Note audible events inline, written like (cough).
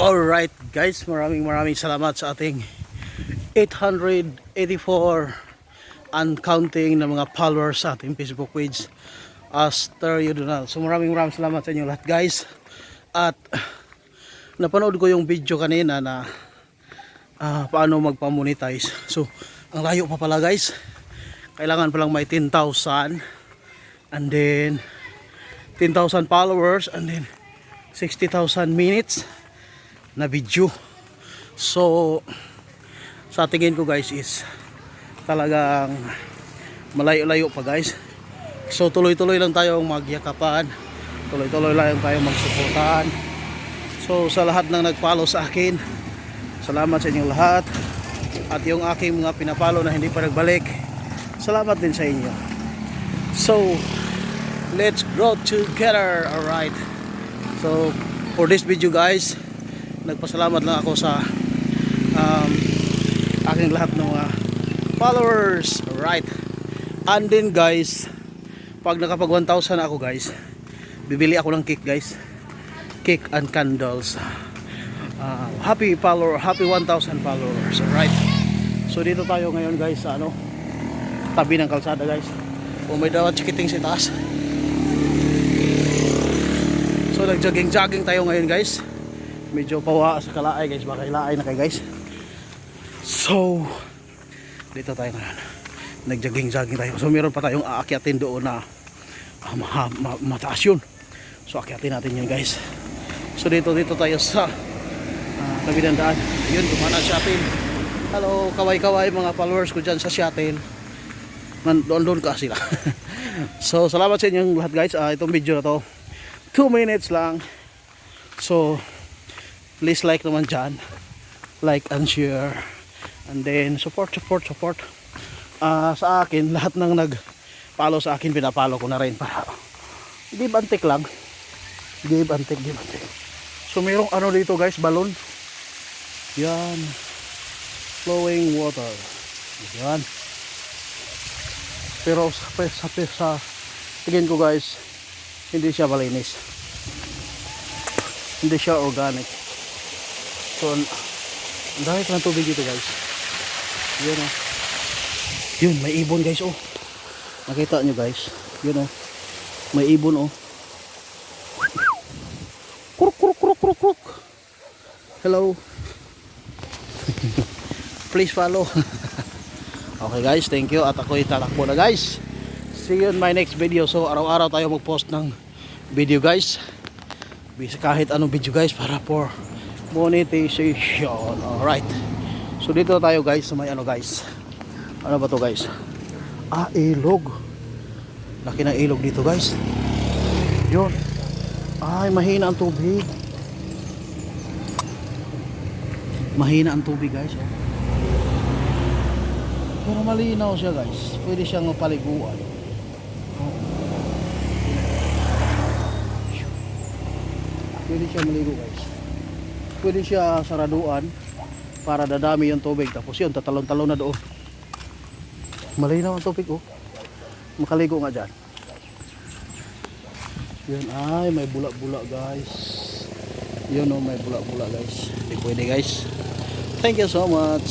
Alright guys, maraming maraming salamat sa ating 884 and counting na mga followers sa ating Facebook page Asterio Donald. So maraming maraming salamat sa inyo lahat guys. At napanood ko yung video kanina na ah, paano magpamonetize. So ang layo pa pala guys. Kailangan palang may 10,000 and then 10,000 followers and then 60,000 minutes na video. So, sa tingin ko guys is talagang malayo-layo pa guys. So, tuloy-tuloy lang tayong magyakapan. Tuloy-tuloy lang tayong magsuportahan. So, sa lahat ng nag-follow sa akin, salamat sa inyong lahat. At yung aking mga pinapalo na hindi pa nagbalik, salamat din sa inyo. So, let's grow together. Alright. So, for this video guys, nagpasalamat lang ako sa um, aking lahat ng mga followers. Alright. And then guys, pag nakapag 1,000 ako guys, bibili ako ng cake guys. Cake and candles. Uh, happy follower, happy 1,000 followers. Alright. So dito tayo ngayon guys sa ano, tabi ng kalsada guys. Kung may dawat chikiting si taas. So nag-jogging-jogging tayo ngayon guys. Medyo pawa sa kalaay guys, baka ilaay na kay guys. So dito tayo ngayon. Nag-jogging-jogging tayo. So meron pa tayong aakyatin doon na ah, ma- ma- mataas yun. So akyatin natin yun guys. So dito dito tayo sa uh, tabi ng daan. Ayun, kumana shuttle. Hello, kaway-kaway mga followers ko dyan sa shuttle. Man, doon doon ka sila. (laughs) so salamat sa inyong lahat guys. Ah, itong video na to 2 minutes lang. So, please like naman dyan. Like and share. And then, support, support, support. Ah, sa akin, (laughs) lahat ng nag-follow sa akin, pinapalo ko na rin para give antik lang. Give antik, give antik. So, mayroong ano dito guys, balon. Yan. Flowing water. Yan. Pero sa, sa, sa tingin ko guys, hindi siya malinis hindi siya organic so ang dami pa ng tubig dito guys. Yun oh. Yun may ibon guys oh. Nakita nyo guys. Yun oh. May ibon oh. Kuruk kuruk kuruk kuruk kuruk hello. (laughs) Please follow. (laughs) Okay guys. Thank you. At ako'y tatakbo na guys. See you in my next video. So araw-araw tayo mag-post ng video guys. Kahit anong video guys para for monetization. Alright. So dito tayo guys may ano guys. Ano ba to guys? Ah ilog. Laki ng ilog dito guys. Yun. Ay mahina ang tubig. Mahina ang tubig guys oh. pero malinaw siya guys. Pwede siyang paliguan pwede siya maligo guys pwede siya saraduan para dadami yung tubig. Tapos yun tatalon-talon na doon. Malinaw ang tubig oh. Makaligo nga dyan. Yun ay may bula-bula guys. Yun oh may bula-bula guys. Hindi pwede guys. Thank you so much